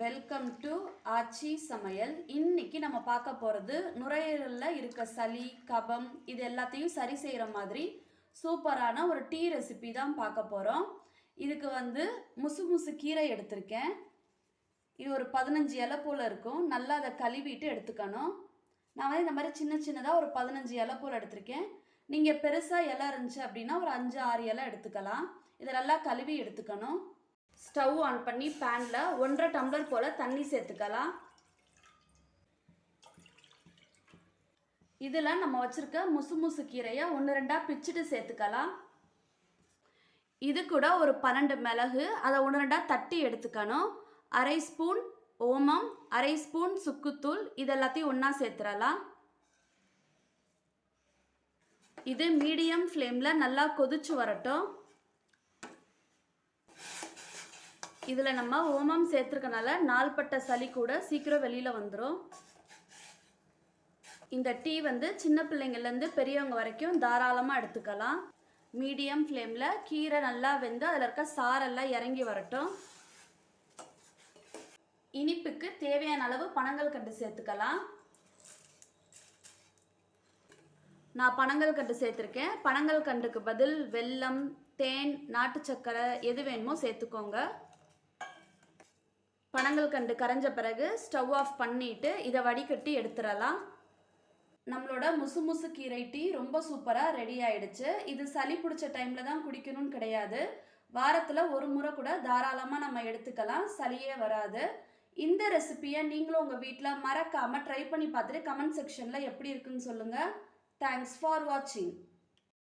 Welcome to ஆச்சி சமையல். இன்னைக்கு நம்ம பார்க்க போகிறது நுரையீரலில் இருக்க சளி கபம் இது எல்லாத்தையும் சரி செய்கிற மாதிரி சூப்பரான ஒரு டீ ரெசிபி தான் பார்க்க போகிறோம் இதுக்கு வந்து முசு முசு கீரை எடுத்திருக்கேன். இது ஒரு பதினஞ்சு இலை போல் இருக்கும். நல்லா அதை கழுவிட்டு எடுத்துக்கணும். நான் வந்து இந்த மாதிரி சின்ன சின்னதாக ஒரு பதினஞ்சு இலை போல் எடுத்திருக்கேன். நீங்கள் பெருசாக இலை இருந்துச்சு அப்படின்னா ஒரு அஞ்சு ஆறு இலை எடுத்துக்கலாம். இதை நல்லா கழுவி எடுத்துக்கணும். ஸ்டவ் ஆன் பண்ணி பேனில் ஒன்றரை டம்ளர் போல் தண்ணி சேர்த்துக்கலாம். இதில் நம்ம வச்சுருக்க முசு முசு கீரையை ஒன்று ரெண்டாக பிச்சுட்டு சேர்த்துக்கலாம். இது கூட ஒரு பன்னெண்டு மிளகு அதை ஒன்று ரெண்டாக தட்டி எடுத்துக்கணும். அரை ஸ்பூன் ஓமம் அரை ஸ்பூன் சுக்குத்தூள் இது எல்லாத்தையும் ஒன்றா சேர்த்துடலாம் இது மீடியம் ஃப்ளேமில் நல்லா கொதிச்சு வரட்டும். இதில் நம்ம ஓமம் சேர்த்துருக்கனால நாள்பட்ட சளி கூட சீக்கிரம் வெளியில் வந்துடும் இந்த டீ வந்து சின்ன பிள்ளைங்கள்லேருந்து பெரியவங்க வரைக்கும் தாராளமாக எடுத்துக்கலாம். மீடியம் ஃப்ளேமில் கீரை நல்லா வெந்து அதில் இருக்க சாரெல்லாம் இறங்கி வரட்டும். இனிப்புக்கு தேவையான அளவு பனங்கள் கண்டு சேர்த்துக்கலாம். நான் பனங்கள் கண்டு சேர்த்துருக்கேன். பனங்கள் கண்டுக்கு பதில் வெல்லம் தேன் நாட்டு சக்கரை எது வேணுமோ சேர்த்துக்கோங்க. பனங்கள் கண்டு கரைஞ்ச பிறகு ஸ்டவ் ஆஃப் பண்ணிட்டு இதை வடிகட்டி எடுத்துடலாம். நம்மளோட முசு முசு கீரை டீ ரொம்ப சூப்பராக ரெடி ஆயிடுச்சு. இது சளி பிடிச்ச டைமில் தான் குடிக்கணும்னு கிடையாது. வாரத்தில் ஒரு முறை கூட தாராளமாக நம்ம எடுத்துக்கலாம். சளியே வராது. இந்த ரெசிபியை நீங்களும் உங்கள் வீட்டில் மறக்காமல் ட்ரை பண்ணி பார்த்துட்டு கமெண்ட் செக்ஷனில் எப்படி இருக்குன்னு சொல்லுங்கள் தேங்க்ஸ் ஃபார் வாட்சிங்